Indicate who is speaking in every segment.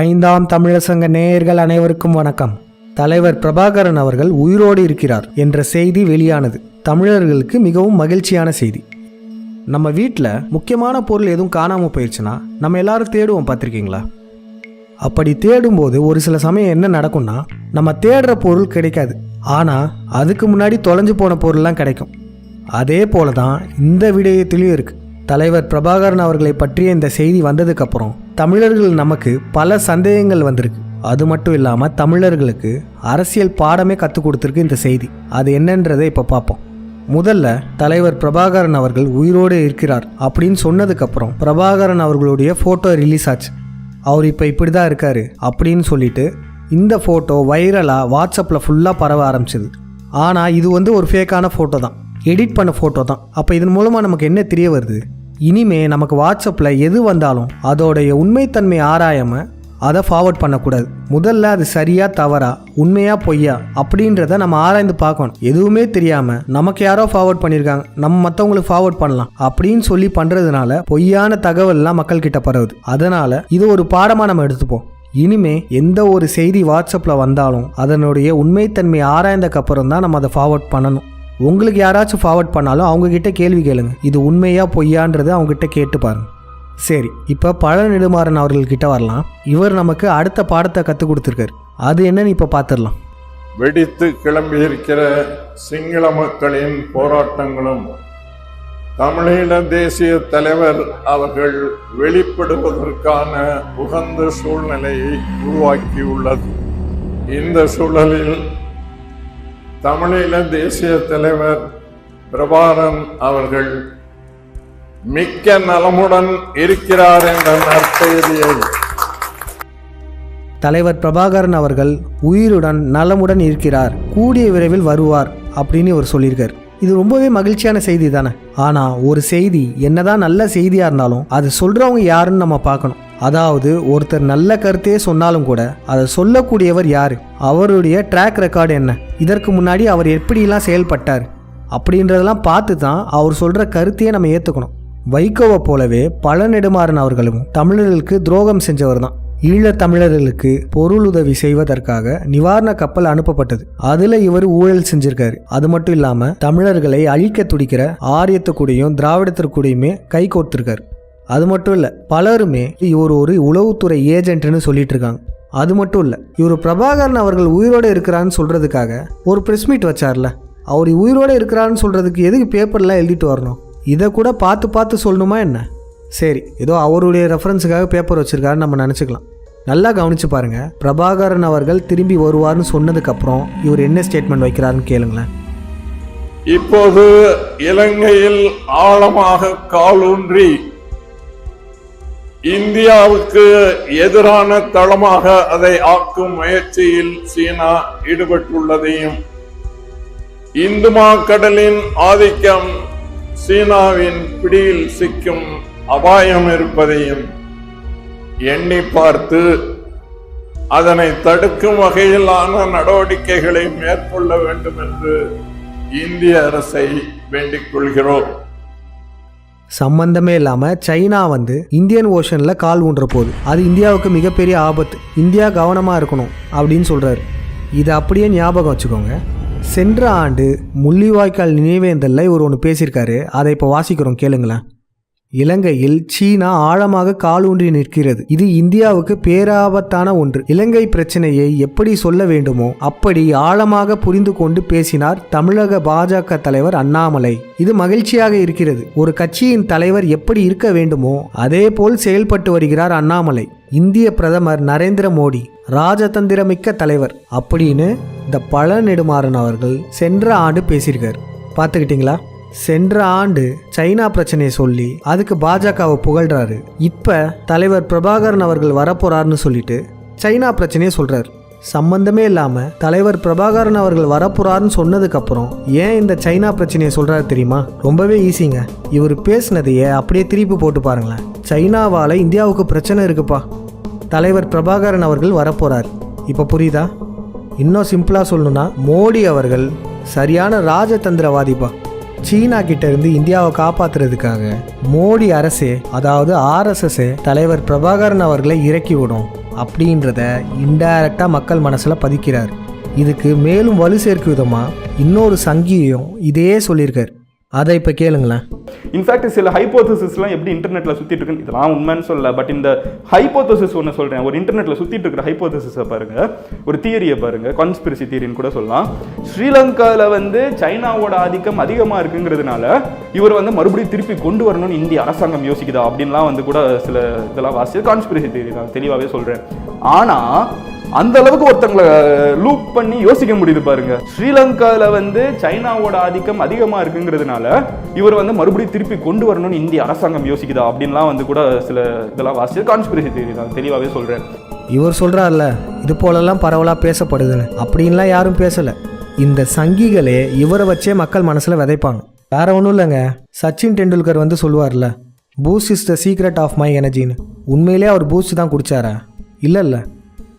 Speaker 1: ஐந்தாம் தமிழசங்க நேயர்கள் அனைவருக்கும் வணக்கம். தலைவர் பிரபாகரன் அவர்கள் உயிரோடு இருக்கிறார் என்ற செய்தி வெளியானது. தமிழர்களுக்கு மிகவும் மகிழ்ச்சியான செய்தி. நம்ம வீட்டில் முக்கியமான பொருள் எதுவும் காணாமல் போயிடுச்சுன்னா நம்ம எல்லாரும் தேடுவோம் பார்த்துருக்கீங்களா? அப்படி தேடும்போது ஒரு சில சமயம் என்ன நடக்கும்னா நம்ம தேடுற பொருள் கிடைக்காது. ஆனால் அதுக்கு முன்னாடி தொலைஞ்சு போன பொருள்லாம் கிடைக்கும். அதே போல தான் இந்த விடயத்திலையும் இருக்குது தலைவர் பிரபாகரன் அவர்களை பற்றிய இந்த செய்தி வந்ததுக்கப்புறம் தமிழர்கள் நமக்கு பல சந்தேகங்கள் வந்திருக்கு. அது மட்டும் இல்லாமல் தமிழர்களுக்கு அரசியல் பாடமே கற்றுக் கொடுத்துருக்கு இந்த செய்தி. அது என்னன்றதை இப்போ பார்ப்போம் முதல்ல தலைவர் பிரபாகரன் அவர்கள் உயிரோடு இருக்கிறார் அப்படின்னு சொன்னதுக்கப்புறம் பிரபாகரன் அவர்களுடைய ஃபோட்டோ ரிலீஸ் ஆச்சு. அவர் இப்போ இப்படி தான் இருக்கார் அப்படின்னு சொல்லிட்டு இந்த ஃபோட்டோ வைரலாக வாட்ஸ்அப்பில் ஃபுல்லாக பரவ ஆரம்பிச்சது. ஆனால் இது வந்து ஒரு ஃபேக்கான ஃபோட்டோ தான். எடிட் பண்ண ஃபோட்டோ தான். அப்போ இதன் மூலமாக நமக்கு என்ன தெரிய வருது? இனிமே நமக்கு வாட்ஸ்அப்பில் எது வந்தாலும் அதோடைய உண்மைத்தன்மை ஆராயாமல் அதை ஃபார்வர்ட் பண்ணக்கூடாது. முதல்ல அது சரியா தவறா உண்மையா பொய்யா அப்படின்றத நம்ம ஆராய்ந்து பார்க்கணும். எதுவுமே தெரியாம நமக்கு யாரோ ஃபார்வர்ட் பண்ணியிருக்காங்க நம்ம மற்றவங்களுக்கு ஃபார்வர்ட் பண்ணலாம் அப்படின்னு சொல்லி பண்றதுனால பொய்யான தகவல்லாம் மக்கள் கிட்ட பரவுது. அதனால இது ஒரு பாடமா நம்ம எடுத்துப்போம். இனிமே எந்த ஒரு செய்தி வாட்ஸ்அப்பில் வந்தாலும் அதனுடைய உண்மைத்தன்மை ஆராய்ந்தக்கப்புறம் தான் நம்ம அதை ஃபார்வர்ட் பண்ணணும். உங்களுக்கு யாராச்சும் ஃபார்வர்ட் பண்ணாலும் அவங்கக்கிட்ட கேள்வி கேளுங்க. இது உண்மையா பொய்யான்றதை அவங்ககிட்ட கேட்டு பாருங்க. சரி இப்போ பழ நெடுமாறன் அவர்கள்கிட்ட வரலாம். இவர் நமக்கு அடுத்த பாடத்தை கற்றுக் கொடுத்துருக்காரு. அது என்னன்னு இப்போ பார்த்துடலாம்
Speaker 2: வெடித்து கிளம்பியிருக்கிற சிங்கள மக்களின் போராட்டங்களும் தமிழீழ தேசிய தலைவர் அவர்கள் வெளிப்படுவதற்கான உகந்த சூழ்நிலையை உருவாக்கியுள்ளது. இந்த சூழலில் தமிழீழ தேசிய தலைவர் பிரபாரன் அவர்கள் மிக்க நலமுடன் இருக்கிறார் என்ற நற்செய்தியை.
Speaker 1: தலைவர் பிரபாகரன் அவர்கள் உயிருடன் நலமுடன் இருக்கிறார் கூடிய விரைவில் வருவார் அப்படின்னு இவர் சொல்லியிருக்கார். இது ரொம்பவே மகிழ்ச்சியான செய்தி தானே? ஆனால் ஒரு செய்தி என்னதான் நல்ல செய்தியாக இருந்தாலும் அது சொல்கிறவங்க யாருன்னு நம்ம பார்க்கணும். அதாவது ஒருத்தர் நல்ல கருத்தையே சொன்னாலும் கூட அதை சொல்லக்கூடியவர் யார்? அவருடைய ட்ராக் ரெக்கார்டு என்ன? இதற்கு முன்னாடி அவர் எப்படிலாம் செயல்பட்டார்? அப்படின்றதெல்லாம் பார்த்து தான் அவர் சொல்கிற கருத்தையே நம்ம ஏற்றுக்கணும் வைகோவை போலவே பல நெடுமாறன் அவர்களும் தமிழர்களுக்கு துரோகம் செஞ்சவர் தான் ஈழத் தமிழர்களுக்கு பொருளுதவி செய்வதற்காக நிவாரண கப்பல் அனுப்பப்பட்டது. அதுல இவர் ஊழல் செஞ்சிருக்காரு. அது மட்டும் இல்லாம தமிழர்களை அழிக்க துடிக்கிற ஆரியத்துக்கூடையும் திராவிடத்திற்குடையுமே கை கோர்த்திருக்காரு. அது மட்டும் இல்லை பலருமே இவர் ஒரு உளவுத்துறை ஏஜென்ட்னு சொல்லிட்டு இருக்காங்க அது மட்டும் இல்லை இவர் பிரபாகரன் அவர்கள் உயிரோடு இருக்கிறான்னு சொல்கிறதுக்காக ஒரு ப்ரெஸ் மீட் வச்சார்ல. அவர் உயிரோடு இருக்கிறான்னு சொல்கிறதுக்கு எதுக்கு பேப்பர்லாம் எழுதிட்டு வரணும்? இதை கூட பார்த்து பார்த்து சொல்லணுமா என்ன? சரி ஏதோ அவருடைய ரெஃபரன்ஸுக்காக பேப்பர் வச்சுருக்காருன்னு நம்ம நினச்சிக்கலாம். நல்லா கவனிச்சு பாருங்கள் பிரபாகரன் அவர்கள் திரும்பி வருவார்னு சொன்னதுக்கப்புறம் இவர் என்ன ஸ்டேட்மெண்ட் வைக்கிறாருன்னு கேளுங்களேன்.
Speaker 2: இப்போது இலங்கையில் ஆழமாக காலூன்றி இந்தியாவுக்கு எதிரான தளமாக அதை ஆக்கும் முயற்சியில் சீனா ஈடுபட்டுள்ளதையும் இந்து கடலின் ஆதிக்கம் சீனாவின் பிடியில் சிக்கும் அபாயம் இருப்பதையும் எண்ணி பார்த்து அதனை தடுக்கும் வகையிலான நடவடிக்கைகளை மேற்கொள்ள வேண்டும் என்று இந்திய அரசை வேண்டிக் கொள்கிறோம்.
Speaker 1: சம்பந்தமே இல்லாமல் சைனா வந்து இந்தியன் ஓஷனில் கால் ஊன்ற போகுது அது இந்தியாவுக்கு மிகப்பெரிய ஆபத்து இந்தியா கவனமாக இருக்கணும் அப்படின்னு சொல்கிறாரு இதை அப்படியே ஞாபகம் வச்சுக்கோங்க. சென்ற ஆண்டு முள்ளிவாய்க்கால் நினைவேந்தலில் இவர் ஒன்று பேசியிருக்காரு. அதை இப்போ வாசிக்கிறோம் கேளுங்களேன். இலங்கையில் சீனா ஆழமாக காலூன்றி நிற்கிறது. இது இந்தியாவுக்கு பேராபத்தான ஒன்று. இலங்கை பிரச்சனையை எப்படி சொல்ல வேண்டுமோ அப்படி ஆழமாக புரிந்து கொண்டு பேசினார் தமிழக பாஜக தலைவர் அண்ணாமலை. இது மகிழ்ச்சியாக இருக்கிறது. ஒரு கட்சியின் தலைவர் எப்படி இருக்க வேண்டுமோ அதே போல் செயல்பட்டு வருகிறார் அண்ணாமலை. இந்திய பிரதமர் நரேந்திர மோடி ராஜதந்திரமிக்க தலைவர் அப்படின்னு இந்த பழ நெடுமாறன் அவர்கள் சென்ற ஆண்டு பேசியிருக்கார். பார்த்துக்கிட்டீங்களா? சென்ற ஆண்டு சைனா பிரச்சனையை சொல்லி அதுக்கு பாஜகவை புகழ்றாரு. இப்ப தலைவர் பிரபாகரன் அவர்கள் வரப்போறாருன்னு சொல்லிட்டு சைனா பிரச்சனையை சொல்றாரு. சம்பந்தமே இல்லாம தலைவர் பிரபாகரன் அவர்கள் வரப்போறாருன்னு சொன்னதுக்கு அப்புறம் ஏன் இந்த சைனா பிரச்சனையை சொல்றாரு தெரியுமா? ரொம்பவே ஈஸிங்க. இவர் பேசினதையே அப்படியே திருப்பி போட்டு பாருங்களேன். சைனாவால இந்தியாவுக்கு பிரச்சனை இருக்குப்பா. தலைவர் பிரபாகரன் அவர்கள் வரப்போறார். இப்போ புரியுதா? இன்னும் சிம்பிளாக சொல்லணும்னா மோடி அவர்கள் சரியான ராஜதந்திரவாதிப்பா. சீனா கிட்ட இருந்து இந்தியாவை காப்பாத்துறதுக்காக மோடி அரசே அதாவது ஆர்எஸ்எஸ் தலைவர் பிரபாகரன் அவர்களை இறக்கி விடும் அப்படின்றத இன்டைரக்டா மக்கள் மனசில் பதிக்கிறார். இதுக்கு மேலும் வலு சேர்க்கும் விதமாக இன்னொரு சங்கியும் இதே சொல்லியிருக்கார். அதை இப்போ கேளுங்களேன்.
Speaker 3: இன்ஃபேக்ட் சில ஹைப்போதசிஸ்லாம் எப்படி இன்டர்நெட்டில் சுற்றிட்டு இருக்கு இதெல்லாம் உண்மைன்னு சொல்லல பட் இந்த ஹைப்போதசிஸ் ஒன்று சொல்கிறேன் ஒரு இன்டர்நெட்டில் சுற்றிட்டு இருக்கிற ஹைப்போதசிஸை பாருங்க. ஒரு தியரியை பாருங்க. கான்ஸ்பிரசி தியரின்னு கூட சொல்லலாம். ஸ்ரீலங்காவில் வந்து சைனாவோட ஆதிக்கம் அதிகமாக இருக்குங்கிறதுனால இவர் வந்து மறுபடியும் திருப்பி கொண்டு வரணும்னு இந்திய அரசாங்கம் யோசிக்குதா அப்படின்லாம் வந்து கூட சில இதெல்லாம் வாசி கான்ஸ்பிரசி தியரி நான் தெளிவாகவே சொல்கிறேன் ஆனால் அந்த அளவுக்கு ஒருத்தங்களை லூப் பண்ணி யோசிக்க முடியுது பாருங்க. ஸ்ரீலங்காவில் வந்து சைனாவோட ஆதிக்கம் அதிகமாக இருக்குங்கிறதுனால இவர் வந்து மறுபடியும் திருப்பி கொண்டு வரணும்னு இந்திய அரசாங்கம் யோசிக்குதா அப்படின்லாம் வந்து கூட சில இதெல்லாம் வாசிச்சு கான்ஸ்பிரசி தேரி நான் தெளிவாகவே சொல்கிறேன்
Speaker 1: இவர் சொல்கிறார்ல இது போலெல்லாம் பரவலாக பேசப்படுதுன்னு. அப்படின்லாம் யாரும் பேசலை. இந்த சங்கிகளே இவரை வச்சே மக்கள் மனசில் விதைப்பாங்க. வேற ஒன்றும் இல்லைங்க. சச்சின் டெண்டுல்கர் வந்து சொல்லுவார்ல boost is the secret of my எனர்ஜின்னு உண்மையிலே அவர் பூஸ்ட் தான் குடிச்சாரா? இல்லை இல்லை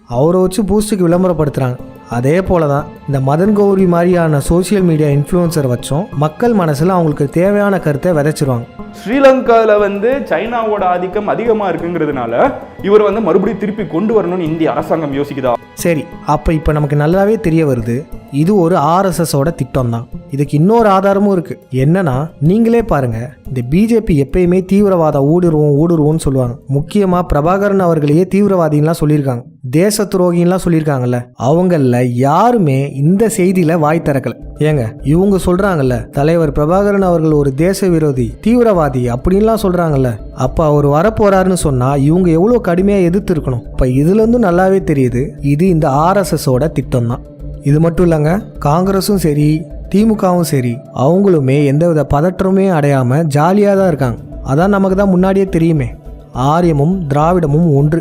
Speaker 1: அவரை வச்சு பூஸ்ட்டுக்கு விளம்பரப்படுத்துகிறாங்க அதே போல தான் இந்த மதன் கௌரி மாதிரியான சோஷியல் மீடியா இன்ஃப்ளூயன்சர் வச்சும் மக்கள் மனசில் அவங்களுக்கு தேவையான கருத்தை விதைச்சிருவாங்க.
Speaker 3: ஸ்ரீலங்கால வந்து சைனாவோட ஆதிக்கம் அதிகமா இருக்குங்கிறதுனால இவர் வந்து மறுபடியும் திருப்பி கொண்டு வரணும்னு இந்திய அரசாங்கம் யோசிக்குதா?
Speaker 1: சரி அப்போ இப்போ நமக்கு நல்லாவே தெரிய வருது இது ஒரு ஆர்எஸ்எஸோட திட்டம் தான் இதுக்கு இன்னொரு ஆதாரமும் இருக்குது என்னன்னா நீங்களே பாருங்க இந்த பிஜேபி எப்பயுமே தீவிரவாத ஊடுருவோம் ஊடுருவோம்னு சொல்லுவாங்க. முக்கியமாக பிரபாகரன் அவர்களையே தீவிரவாதின்லாம் சொல்லியிருக்காங்க. தேச துரோகின்லாம் சொல்லியிருக்காங்கல்ல அவங்கள யாருமே இந்த செய்தியில் வாய் திறக்கல. ஏங்க இவங்க சொல்கிறாங்கல்ல தலைவர் பிரபாகரன் அவர்கள் ஒரு தேச விரோதி தீவிரவாதி அப்படின்லாம் சொல்கிறாங்கல்ல அப்போ அவர் வரப்போறாருன்னு சொன்னால் இவங்க எவ்வளோ கடுமையாக எதிர்த்து இருக்கணும் இப்போ இதுலேருந்து நல்லாவே தெரியுது இது இந்த ஆர்எஸ்எஸோட திட்டம் தான் இது மட்டும் இல்லைங்க காங்கிரஸும் சரி திமுகவும் சரி அவங்களுமே எந்தவித பதற்றமே அடையாமல் ஜாலியாக தான் இருக்காங்க. அதான் நமக்கு தான் முன்னாடியே தெரியுமே. ஆரியமும் திராவிடமும் ஒன்று.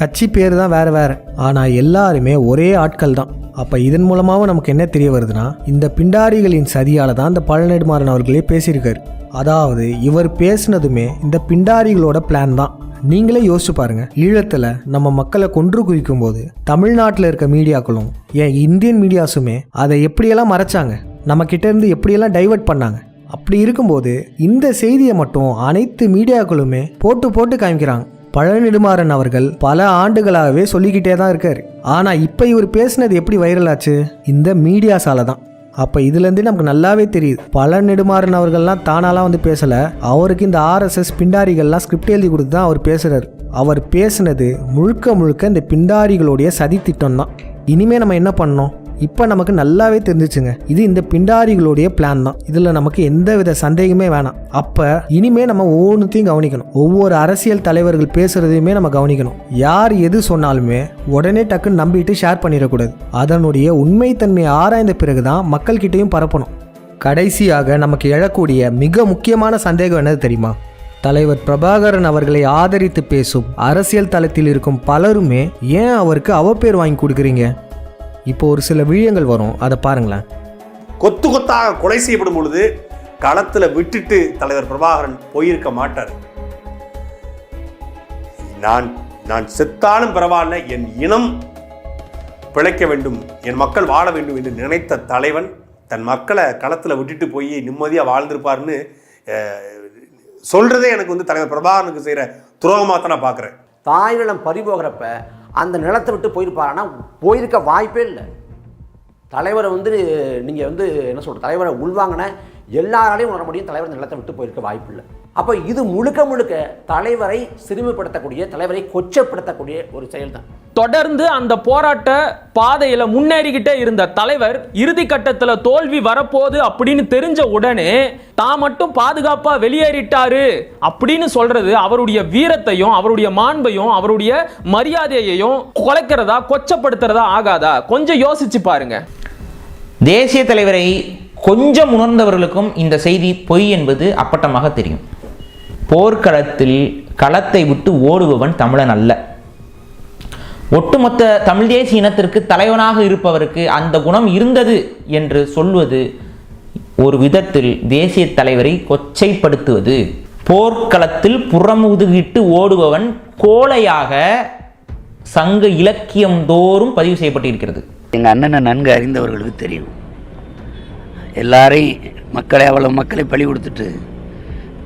Speaker 1: கட்சி பேர் தான் வேறு வேறு. ஆனால் எல்லாருமே ஒரே ஆட்கள் தான். அப்போ இதன் மூலமாகவும் நமக்கு என்ன தெரிய வருதுன்னா இந்த பிண்டாரிகளின் சதியால் தான் இந்த பழநெடுமாறன் அவர்களே பேசியிருக்காரு. அதாவது இவர் பேசுனதுமே இந்த பிண்டாரிகளோட பிளான் தான். நீங்களே யோசிச்சு பாருங்க. ஈழத்தில் நம்ம மக்களை கொன்று குவிக்கும் போது தமிழ்நாட்டில் இருக்க மீடியாக்களும் ஏன் இந்தியன் மீடியாஸுமே அதை எப்படியெல்லாம் மறைச்சாங்க? நம்ம கிட்ட இருந்து எப்படியெல்லாம் டைவர்ட் பண்ணாங்க? அப்படி இருக்கும்போது இந்த செய்தியை மட்டும் அனைத்து மீடியாக்களுமே போட்டு போட்டு காமிக்கிறாங்க. பழநெடுமாறன் அவர்கள் பல ஆண்டுகளாகவே சொல்லிக்கிட்டே தான் இருக்காரு. ஆனால் இப்போ இவர் பேசினது எப்படி வைரல் ஆச்சு? இந்த மீடியாஸால தான். அப்போ இதுலேருந்து நமக்கு நல்லாவே தெரியுது. பல நெடுமாறன் அவர்கள்லாம் தானாலாம் வந்து பேசலை. அவருக்கு இந்த ஆர்எஸ்எஸ் பிண்டாரிகள்லாம் ஸ்கிரிப்ட் எழுதி கொடுத்து தான் அவர் பேசுகிறார் அவர் பேசுனது முழுக்க முழுக்க இந்த பிண்டாரிகளுடைய சதி திட்டம் தான் இனிமேல் நம்ம என்ன பண்ணோம் இப்போ நமக்கு நல்லாவே தெரிஞ்சிச்சுங்க. இது இந்த பிண்டாரிகளுடைய பிளான் தான். இதில் நமக்கு எந்த வித சந்தேகமே வேணாம். அப்போ இனிமே நம்ம ஒவ்வொன்றுத்தையும் கவனிக்கணும். ஒவ்வொரு அரசியல் தலைவர்கள் பேசுகிறதையுமே நம்ம கவனிக்கணும். யார் எது சொன்னாலுமே உடனே டக்குன்னு நம்பிட்டு ஷேர் பண்ணிடக்கூடாது. அதனுடைய உண்மைத்தன்மையை ஆராய்ந்த பிறகு தான் மக்கள்கிட்டையும் பரப்பணும். கடைசியாக நமக்கு எழக்கூடிய மிக முக்கியமான சந்தேகம் என்னது தெரியுமா? தலைவர் பிரபாகரன் அவர்களை ஆதரித்து பேசும் அரசியல் தளத்தில் இருக்கும் பலருமே ஏன் அவருக்கு அவப்பேர் வாங்கி கொடுக்குறீங்க? இப்போ ஒரு சில விழியங்கள் வரும். அதை பாருங்களேன்.
Speaker 4: கொத்து கொத்தாக கொலை செய்யப்படும் பொழுது களத்துல விட்டுட்டு தலைவர் பிரபாகரன் போயிருக்க மாட்டார். நான் நான் செத்தாலும் பரவாயில்ல என் இனம் பிழைக்க வேண்டும் என் மக்கள் வாழ வேண்டும் என்று நினைத்த தலைவன் தன் மக்களை களத்தில் விட்டுட்டு போய் நிம்மதியாக வாழ்ந்திருப்பார்னு அஹ், சொல்றதே எனக்கு வந்து தலைவர் பிரபாகரனுக்கு செய்கிற துரோகமாக தான் நான் பார்க்குறேன்.
Speaker 5: தாய் நிலம் பறி போகிறப்ப அந்த நிலத்தை விட்டு போயிருப்பாருன்னா போயிருக்க வாய்ப்பே இல்லை. தலைவரை வந்து நீங்கள் வந்து என்ன சொல்கிற தலைவரை உள்வாங்கின எல்லாராலையும் உணர முடியும். தலைவர் நிலத்தை விட்டு போயிருக்க வாய்ப்பு இல்லை. அப்போ இது முழுக்க முழுக்க தலைவரை சிறுமைப்படுத்தக்கூடிய தலைவரை கொச்சப்படுத்தக்கூடிய ஒரு செயல் தான்
Speaker 6: தொடர்ந்து அந்த போராட்ட பாதையில முன்னேறிக்கிட்டே இருந்த தலைவர் இறுதி கட்டத்துல தோல்வி வரப்போகுது அப்படின்னு தெரிஞ்ச உடனே தான் மட்டும் பாதுகாப்பா வெளியேறிட்டாரு அப்படின்னு சொல்றது அவருடைய வீரத்தையும் அவருடைய மாண்பையும் அவருடைய மரியாதையையும் குலைக்கிறதா கொச்சப்படுத்துறதா ஆகாதா? கொஞ்சம் யோசிச்சு பாருங்க.
Speaker 7: தேசிய தலைவரை கொஞ்சம் உணர்ந்தவர்களுக்கும் இந்த செய்தி பொய் என்பது அப்பட்டமாக தெரியும். போர்க்களத்தில் களத்தை விட்டு ஓடுபவன் தமிழன் அல்ல. ஒட்டுமொத்த தமிழ் தேசிய இனத்திற்கு தலைவனாக இருப்பவருக்கு அந்த குணம் இருந்தது என்று சொல்வது ஒரு விதத்தில் தேசிய தலைவரை கொச்சைப்படுத்துவது. போர்க்களத்தில் புறமுதுகிட்டு ஓடுபவன் கோழையாக சங்க இலக்கியம் தோறும் பதிவு செய்யப்பட்டிருக்கிறது.
Speaker 8: எங்கள் அண்ணனை நன்கு அறிந்தவர்களுக்கு தெரியும். எல்லாரையும் மக்களை அவ்வளோ மக்களை பழி கொடுத்துட்டு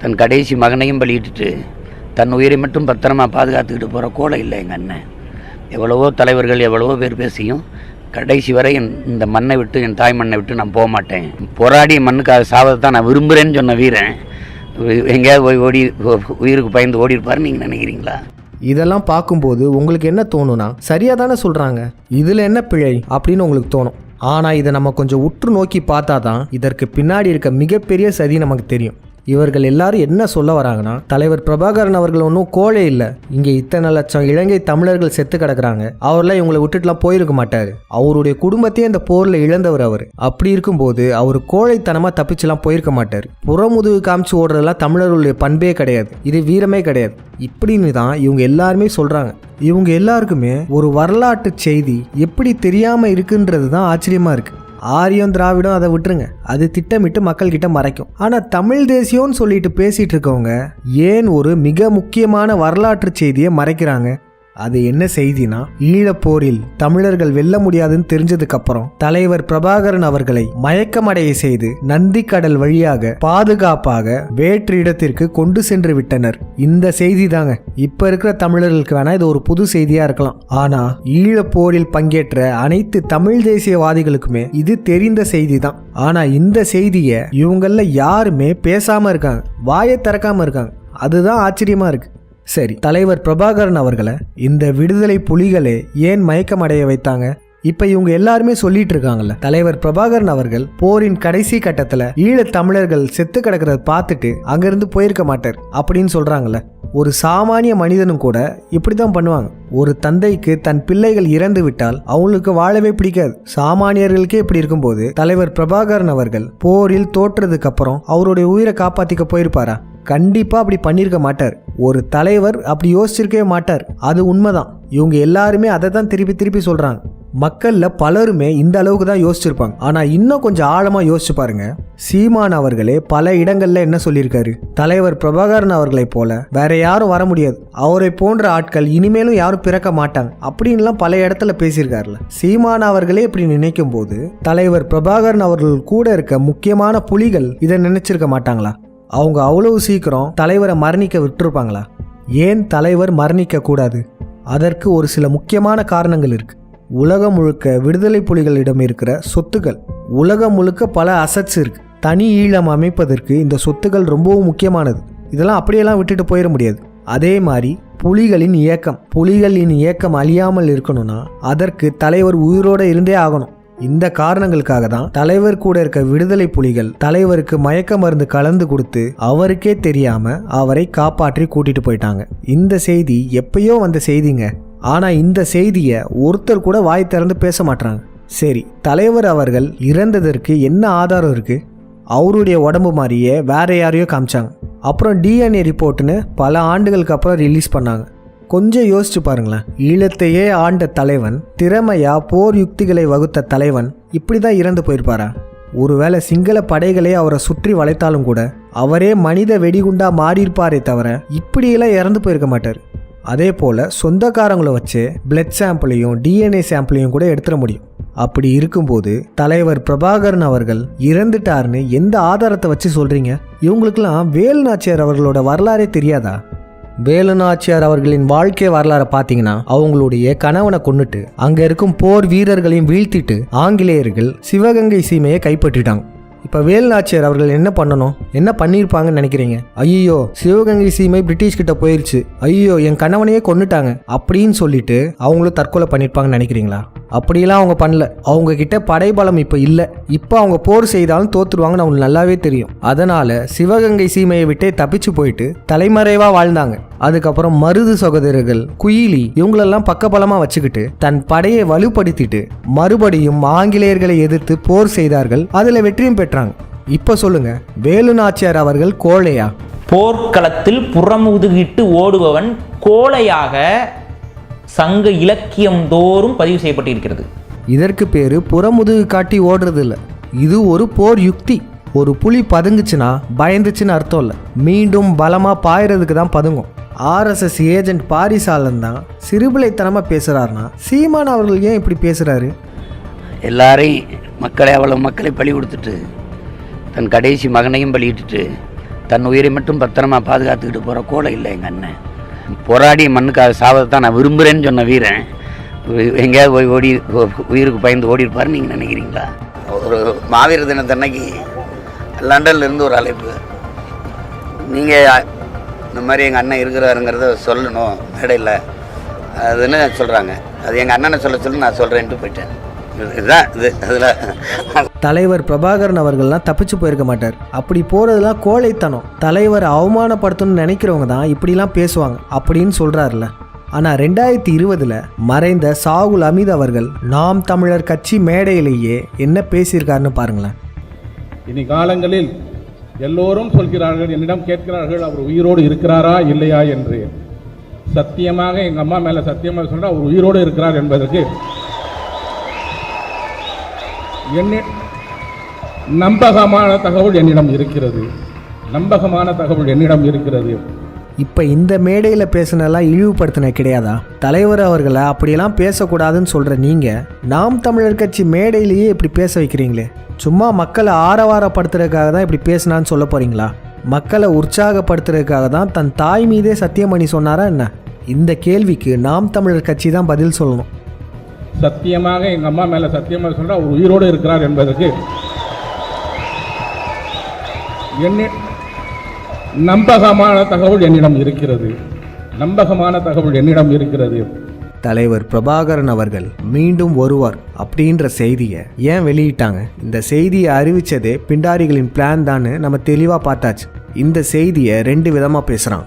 Speaker 8: தன் கடைசி மகனையும் பலியிட்டுட்டு தன் உயிரை மட்டும் பத்திரமா பாதுகாத்துக்கிட்டு போகிற கோலை இல்லை எங்கள் அண்ணன். எவ்வளவோ தலைவர்கள் எவ்வளவோ பேர் பேசியும் கடைசி வரை என் இந்த மண்ணை விட்டு என் தாய் மண்ணை விட்டு நான் போக மாட்டேன். போராடிய மண்ணுக்காக சாவதை தான் நான் விரும்புகிறேன்னு சொன்ன வீரன். எங்கேயாவது போய் ஓடி உயிருக்கு பயந்து ஓடி இருப்பாருன்னு நீங்கள் நினைக்கிறீங்களா?
Speaker 1: இதெல்லாம் பார்க்கும்போது உங்களுக்கு என்ன தோணும்னா சரியாக தானே சொல்கிறாங்க இதில் என்ன பிழை அப்படின்னு உங்களுக்கு தோணும். ஆனால் இதை நம்ம கொஞ்சம் உற்று நோக்கி பார்த்தா தான் இதற்கு பின்னாடி இருக்க மிகப்பெரிய சதி நமக்கு தெரியும். இவர்கள் எல்லாரும் என்ன சொல்ல வராங்கன்னா தலைவர் பிரபாகரன் அவர்கள் ஒன்றும் கோழை இல்லை. இங்கே இத்தனை லட்சம் இலங்கை தமிழர்கள் செத்து கிடக்குறாங்க. அவர்லாம் இவங்களை விட்டுட்டுலாம் போயிருக்க மாட்டார். அவருடைய குடும்பத்தையே இந்த போரில் இழந்தவர் அவர். அப்படி இருக்கும்போது அவர் கோழைத்தனமாக தப்பிச்சுலாம் போயிருக்க மாட்டார். புறமுதுகு காமிச்சு ஓடுறதெல்லாம் தமிழர்களுடைய பண்பே கிடையாது. இது வீரமே கிடையாது. இப்படின்னு தான் இவங்க எல்லாருமே சொல்கிறாங்க இவங்க எல்லாருக்குமே ஒரு வரலாற்று செய்தி எப்படி தெரியாமல் இருக்குன்றது தான் ஆச்சரியமாக இருக்குது ஆரியம் திராவிடம் அதை விட்டுருங்க. அது திட்டமிட்டு மக்கள்கிட்ட மறைக்கும். ஆனால் தமிழ் தேசியம்னு சொல்லிட்டு பேசிட்டு இருக்கவங்க ஏன் ஒரு மிக முக்கியமான வரலாற்று செய்தியை மறைக்கிறாங்க? அது என்ன செய்தினா ஈழப்போரில் தமிழர்கள் வெல்ல முடியாதுன்னு தெரிஞ்சதுக்கு அப்புறம் தலைவர் பிரபாகரன் அவர்களை மயக்கமடைய செய்து நந்திக்கடல் வழியாக பாதுகாப்பாக வேற்று இடத்திற்கு கொண்டு சென்று விட்டனர். இந்த செய்தி தாங்க இப்ப இருக்கிற தமிழர்களுக்கு வேணா இது ஒரு புது செய்தியா இருக்கலாம். ஆனா ஈழப்போரில் பங்கேற்ற அனைத்து தமிழ் தேசியவாதிகளுக்குமே இது தெரிந்த செய்தி தான் ஆனா இந்த செய்தியை இவங்கள யாருமே பேசாம இருக்காங்க. வாயை திறக்காம இருக்காங்க. அதுதான் ஆச்சரியமா இருக்கு. சரி தலைவர் பிரபாகரன் அவர்களை இந்த விடுதலை புலிகளே ஏன் மயக்கம் அடைய வைத்தாங்க? இப்ப இவங்க எல்லாருமே சொல்லிட்டு இருக்காங்கல்ல தலைவர் பிரபாகரன் அவர்கள் போரின் கடைசி கட்டத்துல ஈழத் தமிழர்கள் செத்து கிடக்கிறத பார்த்துட்டு அங்கிருந்து போயிருக்க மாட்டார் அப்படின்னு சொல்றாங்கல்ல. ஒரு சாமானிய மனிதனும் கூட இப்படி தான் பண்ணுவாங்க. ஒரு தந்தைக்கு தன் பிள்ளைகள் இறந்து விட்டால் அவங்களுக்கு வாழவே பிடிக்காது. சாமானியர்களுக்கே இப்படி இருக்கும்போது தலைவர் பிரபாகரன் அவர்கள் போரில் தோற்றதுக்கு அப்புறம் அவருடைய உயிரை காப்பாத்திக்க போயிருப்பாரா? கண்டிப்பாக அப்படி பண்ணியிருக்க மாட்டார். ஒரு தலைவர் அப்படி யோசிச்சிருக்கவே மாட்டார். அது உண்மைதான். இவங்க எல்லாருமே அதை தான் திருப்பி திருப்பி சொல்கிறாங்க மக்களில் பலருமே இந்த அளவுக்கு தான் யோசிச்சிருப்பாங்க. ஆனால் இன்னும் கொஞ்சம் ஆழமாக யோசிச்சு பாருங்க. சீமான் அவர்களே பல இடங்களில் என்ன சொல்லியிருக்காரு? தலைவர் பிரபாகரன் அவர்களை போல வேற யாரும் வர முடியாது. அவரை போன்ற ஆட்கள் இனிமேலும் யாரும் பிறக்க மாட்டாங்க. அப்படின்லாம் பல இடத்துல பேசியிருக்காருல சீமான் அவர்களே இப்படி நினைக்கும் போது தலைவர் பிரபாகரன் அவர்கள் கூட இருக்க முக்கியமான புலிகள் இதை நினைச்சிருக்க மாட்டாங்களா? அவங்க அவ்வளவு சீக்கிரம் தலைவரை மரணிக்க விட்டுருப்பாங்களா? ஏன் தலைவர் மரணிக்க கூடாது? அதற்கு ஒரு சில முக்கியமான காரணங்கள் இருக்கு. உலகம் முழுக்க விடுதலை புலிகளிடம் இருக்கிற சொத்துக்கள். உலகம் முழுக்க பல அசட்ஸ் இருக்கு. தனி ஈழம் அமைப்பதற்கு இந்த சொத்துக்கள் ரொம்பவும் முக்கியமானது. இதெல்லாம் அப்படியெல்லாம் விட்டுட்டு போயிட முடியாது. அதே மாதிரி புலிகளின் இயக்கம். புலிகளின் இயக்கம் அழியாமல் இருக்கணும்னா அதற்கு தலைவர் உயிரோட இருந்தே ஆகணும். இந்த காரணங்களுக்காக தான் தலைவர் கூட இருக்க விடுதலை புலிகள் தலைவருக்கு மயக்க மருந்து கலந்து கொடுத்து அவருக்கே தெரியாம அவரை காப்பாற்றி கூட்டிட்டு போயிட்டாங்க. இந்த செய்தி எப்பயோ வந்த செய்திங்க. ஆனா இந்த செய்தியை ஒருத்தர் கூட வாய் திறந்து பேச மாட்டாங்க சரி தலைவர் அவர்கள் இறந்ததற்கு என்ன ஆதாரம் இருக்கு? அவருடைய உடம்பு மாதிரியே வேற யாரையோ காமிச்சாங்க. அப்புறம் டிஎன்ஏ ரிப்போர்ட்னு பல ஆண்டுகளுக்கு அப்புறம் ரிலீஸ் பண்ணாங்க. கொஞ்சம் யோசிச்சு பாருங்களேன். ஈழத்தையே ஆண்ட தலைவன் திறமையா போர் யுக்திகளை வகுத்த தலைவன் இப்படி தான் இறந்து போயிருப்பாரா? ஒருவேளை சிங்கள படைகளை அவரை சுற்றி வளைத்தாலும் கூட அவரே மனித வெடிகுண்டா மாறியிருப்பாரே தவிர இப்படியெல்லாம் இறந்து போயிருக்க மாட்டார். அதே போல் சொந்தக்காரங்களை வச்சு பிளட் சாம்பிளையும் டிஎன்ஏ சாம்பிளையும் கூட எடுத்துட முடியும். அப்படி இருக்கும்போது தலைவர் பிரபாகரன் அவர்கள் இறந்துட்டாருன்னு எந்த ஆதாரத்தை வச்சு சொல்றீங்க? இவங்களுக்கெல்லாம் வேலு நாச்சியார் அவர்களோட வரலாறே தெரியாதா? வேலுநாச்சியார் அவர்களின் வாழ்க்கை வரலாறை பார்த்தீங்கன்னா அவங்களுடைய கணவனை கொன்னுட்டு அங்க இருக்கும் போர் வீரர்களையும் வீழ்த்திட்டு ஆங்கிலேயர்கள் சிவகங்கை சீமையை கைப்பற்றிட்டாங்க. இப்போ வேலுநாச்சியார் அவர்கள் என்ன பண்ணணும்? என்ன பண்ணியிருப்பாங்கன்னு நினைக்கிறீங்க? ஐயோ சிவகங்கை சீமை பிரிட்டிஷ் கிட்ட போயிருச்சு. ஐயோ என் கணவனையே கொண்டுட்டாங்க அப்படின்னு சொல்லிட்டு அவங்களும் தற்கொலை பண்ணியிருப்பாங்கன்னு நினைக்கிறீங்களா? அப்படியெல்லாம் அவங்க பண்ணல. அவங்க கிட்ட படைபலம் இப்போ இல்லை. இப்போ அவங்க போர் செய்தாலும் தோத்துருவாங்கன்னு அவங்களுக்கு நல்லாவே தெரியும். அதனால சிவகங்கை சீமையை விட்டே தப்பிச்சு போயிட்டு தலைமறைவா வாழ்ந்தாங்க. அதுக்கப்புறம் மருது சகோதரர்கள் குயிலி இவங்களெல்லாம் பக்கபலமா வச்சுக்கிட்டு தன் படையை வலுப்படுத்திட்டு மறுபடியும் ஆங்கிலேயர்களை எதிர்த்து போர் செய்தார்கள். அதுல வெற்றியும் பெற்றாங்க இப்ப சொல்லுங்க வேலு நாச்சியார் அவர்கள் கோழையா?
Speaker 7: போர்க்களத்தில் புறமுதுகிட்டு ஓடுபவன் கோழையாக சங்க இலக்கியம் தோறும் பதிவு செய்யப்பட்டிருக்கிறது.
Speaker 1: இதற்கு பேரு புறமுதுகு காட்டி ஓடுறது இல்ல இது ஒரு போர் யுக்தி. ஒரு புலி பதுங்குச்சுன்னா பயந்துச்சுன்னு அர்த்தம் இல்லை. மீண்டும் பலமா பாயறதுக்கு தான் பதுங்கும். ஆர்எஸ்எஸ் ஏஜென்ட் பாரிசாலன் தான் சிறுபிளைத்தனமாக பேசுகிறாருன்னா சீமான் அவர்கள் ஏன் இப்படி பேசுகிறாரு
Speaker 8: எல்லாரையும் மக்களை அவ்வளோ மக்களை பலி கொடுத்துட்டு தன் கடைசி மகனையும் பலியிட்டுட்டு தன் உயிரை மட்டும் பத்திரமா பாதுகாத்துக்கிட்டு போகிற கோலை இல்லை எங்கள் அண்ணன். போராடி மண்ணுக்காக சாவதை தான் நான் விரும்புகிறேன்னு சொன்ன வீரன். எங்கேயாவது போய் ஓடி உயிருக்கு பயந்து ஓடி இருப்பார் நீங்கள் நினைக்கிறீங்களா? ஒரு மாவீர தினத்தன்னைக்கு லண்டன்ல இருந்து ஒரு அழைப்பு. நீங்கள் இந்த மாதிரி எங்கள் அண்ணன் இருக்கிறாருங்கிறத சொல்லணும் மேடையில். அதுன்னு சொல்கிறாங்க அது எங்கள் அண்ணனை சொல்ல சொல்லி நான் சொல்கிறேன்ட்டு போயிட்டேன். இதுதான் இது அதில்
Speaker 1: தலைவர் பிரபாகரன் அவர்கள்லாம் தப்பிச்சு போயிருக்க மாட்டார். அப்படி போகிறதுலாம் கோழைத்தனம். தலைவர் அவமானப்படுத்தணும்னு நினைக்கிறவங்க தான் இப்படிலாம் பேசுவாங்க. அப்படின்னு சொல்றாருல ஆனால் ரெண்டாயிரத்தி இருபதில் மறைந்த சாகுல் அமீத் அவர்கள் நாம் தமிழர் கட்சி மேடையிலேயே என்ன பேசியிருக்காருன்னு பாருங்களேன்.
Speaker 9: இனி காலங்களில் எல்லோரும் சொல்கிறார்கள் என்னிடம் கேட்கிறார்கள் அவர் உயிரோடு இருக்கிறாரா இல்லையா என்று. சத்தியமாக எங்கள் அம்மா மேலே சத்தியமாக சொன்னால் அவர் உயிரோடு இருக்கிறார் என்பதற்கு என்ன நம்பகமான தகவல் என்னிடம் இருக்கிறது. நம்பகமான தகவல் என்னிடம் இருக்கிறது.
Speaker 1: இப்போ இந்த மேடையில் பேசுனதெல்லாம் இழிவுபடுத்தின கிடையாதா? தலைவர் அவர்களை அப்படியெல்லாம் பேசக்கூடாதுன்னு சொல்கிற நீங்கள் நாம் தமிழர் கட்சி மேடையிலேயே இப்படி பேச வைக்கிறீங்களே. சும்மா மக்களை ஆரவாரப்படுத்துறதுக்காக தான் இப்படி பேசினான்னு சொல்ல போகிறீங்களா மக்களை உற்சாகப்படுத்துறதுக்காக தான் தன் தாய் மீதே சத்தியம் பண்ணி சொன்னாரா என்ன? இந்த கேள்விக்கு நாம் தமிழர் கட்சி தான் பதில் சொல்லணும்.
Speaker 9: சத்தியமாக எங்க அம்மா மேல சத்தியமாக சொல்ற அவர் உயிரோடு இருக்கிறார் என்பதற்கு என்ன நம்பகமான தகவல் என்னிடம் இருக்கிறது. நம்பகமான தகவல் என்னிடம் இருக்கிறது.
Speaker 1: தலைவர் பிரபாகரன் அவர்கள் மீண்டும் வருவார் அப்படின்ற செய்தியை ஏன் வெளியிட்டாங்க? இந்த செய்தியை அறிவிச்சதே பிண்டாரிகளின் பிளான் தான் நம்ம தெளிவாக பார்த்தாச்சு. இந்த செய்தியை ரெண்டு விதமாக பேசுகிறான்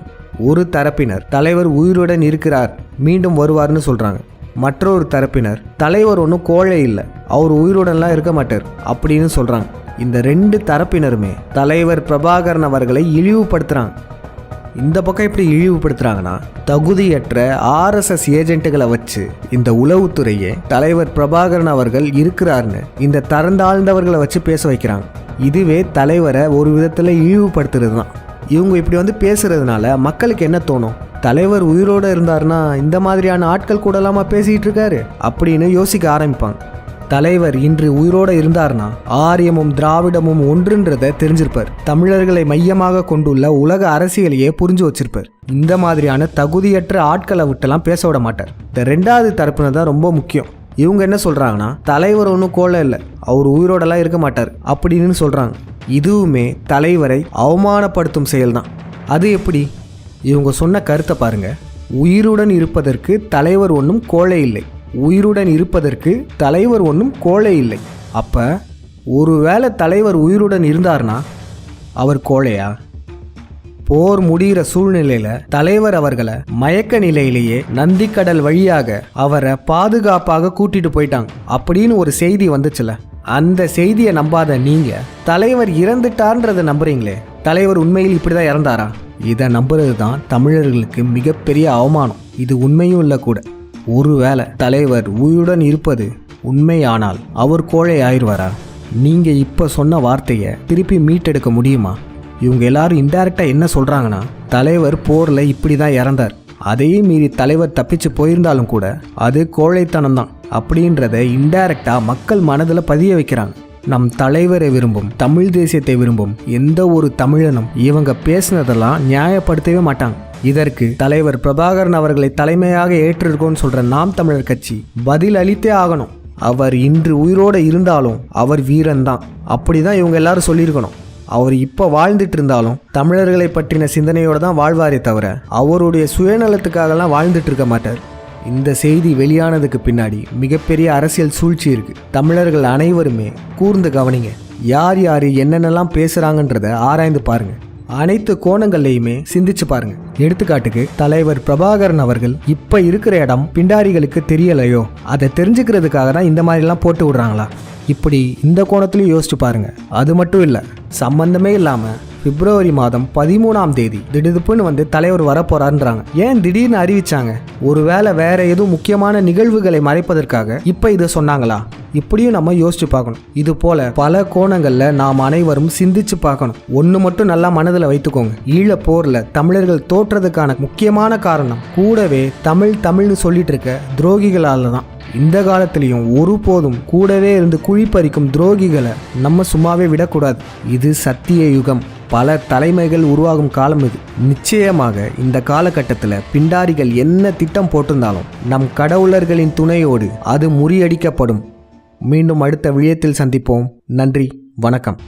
Speaker 1: ஒரு தரப்பினர் தலைவர் உயிருடன் இருக்கிறார் மீண்டும் வருவார்னு சொல்கிறாங்க மற்றொரு தரப்பினர் தலைவர் ஒன்றும் கோழை இல்லை அவர் உயிருடன்லாம் இருக்க மாட்டார் அப்படின்னு சொல்கிறாங்க இந்த ரெண்டு தரப்பினருமே தலைவர் பிரபாகரன் அவர்களை இழிவுபடுத்துகிறாங்க இந்த பக்கம் எப்படி இழிவுபடுத்துகிறாங்கன்னா தகுதியற்ற ஆர்எஸ்எஸ் ஏஜென்ட்டுகளை வச்சு இந்த உளவுத்துறையே தலைவர் பிரபாகரன் அவர்கள் இருக்கிறார்னு இந்த தரந்தாழ்ந்தவர்களை வச்சு பேச வைக்கிறாங்க. இதுவே தலைவரை ஒரு விதத்தில் இழிவுபடுத்துறது தான் இவங்க இப்படி வந்து பேசுறதுனால மக்களுக்கு என்ன தோணும்? தலைவர் உயிரோடு இருந்தாருன்னா இந்த மாதிரியான ஆட்கள் கூடலாமா பேசிகிட்டு இருக்காரு? அப்படின்னு யோசிக்க ஆரம்பிப்பாங்க. தலைவர் இன்று உயிரோட இருந்தார்னா? ஆரியமும் திராவிடமும் ஒன்றுன்றதை தெரிஞ்சிருப்பார். தமிழர்களை மையமாக கொண்டுள்ள உலக அரசியலையே புரிஞ்சு வச்சிருப்பார். இந்த மாதிரியான தகுதியற்ற ஆட்களை விட்டெல்லாம் பேச விட மாட்டார். இந்த ரெண்டாவது தரப்பினர் தான் ரொம்ப முக்கியம். இவங்க என்ன சொல்றாங்கன்னா தலைவர் ஒன்றும் கோல இல்லை. அவர் உயிரோடலாம் இருக்க மாட்டார். அப்படின்னு சொல்றாங்க. இதுவுமே தலைவரை அவமானப்படுத்தும் செயல்தான். அது எப்படி? இவங்க சொன்ன கருத்தை பாருங்க. உயிருடன் இருப்பதற்கு தலைவர் ஒன்றும் கோழை இல்லை. உயிருடன் இருப்பதற்கு தலைவர் ஒன்றும் கோழை இல்லை. அப்போ ஒருவேளை தலைவர் உயிருடன் இருந்தார்னா அவர் கோழையா போர் முடிகிற சூழ்நிலையில தலைவர் அவர்களை மயக்க நிலையிலேயே நந்திக்கடல் வழியாக அவரை பாதுகாப்பாக கூட்டிட்டு போயிட்டாங்க. அப்படின்னு ஒரு செய்தி வந்துச்சுல. அந்த செய்தியை நம்பாத நீங்க தலைவர் இறந்துட்டார்ன்றதை நம்புறீங்களே? தலைவர் உண்மையில் இப்படிதான் இறந்தாரா? இதை நம்புறது தான் தமிழர்களுக்கு மிகப்பெரிய அவமானம். இது உண்மையும் இல்லை கூட. ஒருவேளை தலைவர் உயிருடன் இருப்பது உண்மையானால் அவர் கோழை ஆயிடுவாரா? நீங்க இப்ப சொன்ன வார்த்தையை திருப்பி மீட்டெடுக்க முடியுமா? இவங்க எல்லாரும் இன்டைரக்டா என்ன சொல்றாங்கன்னா தலைவர் போர்ல இப்படி தான் இறந்தார். அதையும் மீறி தலைவர் தப்பிச்சு போயிருந்தாலும் கூட அது கோழைத்தனம் தான். அப்படின்றத இன்டைரக்டா மக்கள் மனதில் பதிய வைக்கிறாங்க. நம் தலைவரை விரும்பும் தமிழ் தேசியத்தை விரும்பும் எந்த ஒரு தமிழனும் இவங்க பேசுனதெல்லாம் நியாயப்படுத்தவே மாட்டாங்க. இதற்கு தலைவர் பிரபாகரன் அவர்களை தலைமையாக ஏற்றிருக்கோம்னு சொல்ற நாம் தமிழர் கட்சி பதில் அளித்தே ஆகணும். அவர் இன்று உயிரோடு இருந்தாலும் அவர் வீரன் தான் அப்படி தான் இவங்க எல்லாரும் சொல்லியிருக்கணும். அவர் இப்போ வாழ்ந்துட்டு இருந்தாலும் தமிழர்களை பற்றின சிந்தனையோடு தான் வாழ்வாரே தவிர அவருடைய சுயநலத்துக்காகலாம் வாழ்ந்துட்டு இருக்க மாட்டார். இந்த செய்தி வெளியானதுக்கு பின்னாடி மிகப்பெரிய அரசியல் சூழ்ச்சி இருக்கு. தமிழர்கள் அனைவருமே கூர்ந்து கவனிங்க. யார் யார் என்னென்னலாம் பேசுகிறாங்கன்றதை ஆராய்ந்து பாருங்கள் அனைத்து கோணங்கள்லையுமே சிந்திச்சு பாருங்க. எடுத்துக்காட்டுக்கு தலைவர் பிரபாகரன் அவர்கள் இப்ப இருக்கிற இடம் பிண்டாரிகளுக்கு தெரியலையோ? அதை தெரிஞ்சுக்கிறதுக்காக தான் இந்த மாதிரிலாம் போட்டு விடுறாங்களா? இப்படி இந்த கோணத்திலையும் யோசிச்சு பாருங்க. அது மட்டும் இல்லை சம்பந்தமே இல்லாமல் பிப்ரவரி மாதம் பதிமூணாம் தேதி திடுதுப்புன்னு வந்து தலைவர் வரப்போறான்றாங்க ஏன் திடீர்னு அறிவிச்சாங்க? ஒருவேளை வேற எதுவும் முக்கியமான நிகழ்வுகளை மறைப்பதற்காக இப்ப இதை சொன்னாங்களா? இப்படியும் நம்ம யோசிச்சு பார்க்கணும். இது போல பல கோணங்கள்ல நாம் அனைவரும் சிந்திச்சு பார்க்கணும். ஒன்று மட்டும் நல்லா மனதில் வைத்துக்கோங்க. ஈழ போர்ல தமிழர்கள் தோற்றதுக்கான முக்கியமான காரணம் கூடவே தமிழ் தமிழ்னு சொல்லிட்டு இருக்க துரோகிகளால தான் இந்த காலத்திலையும் ஒருபோதும் கூடவே இருந்து குழிப்பறிக்கும் துரோகிகளை நம்ம சும்மாவே விடக்கூடாது. இது சத்திய யுகம். பல தலைமைகள் உருவாகும் காலம் இது. நிச்சயமாக இந்த காலகட்டத்தில் பிண்டாரிகள் என்ன திட்டம் போட்டிருந்தாலும் நம் கடவுளர்களின் துணையோடு அது முறியடிக்கப்படும். மீண்டும் அடுத்த விழயத்தில் சந்திப்போம். நன்றி. வணக்கம்.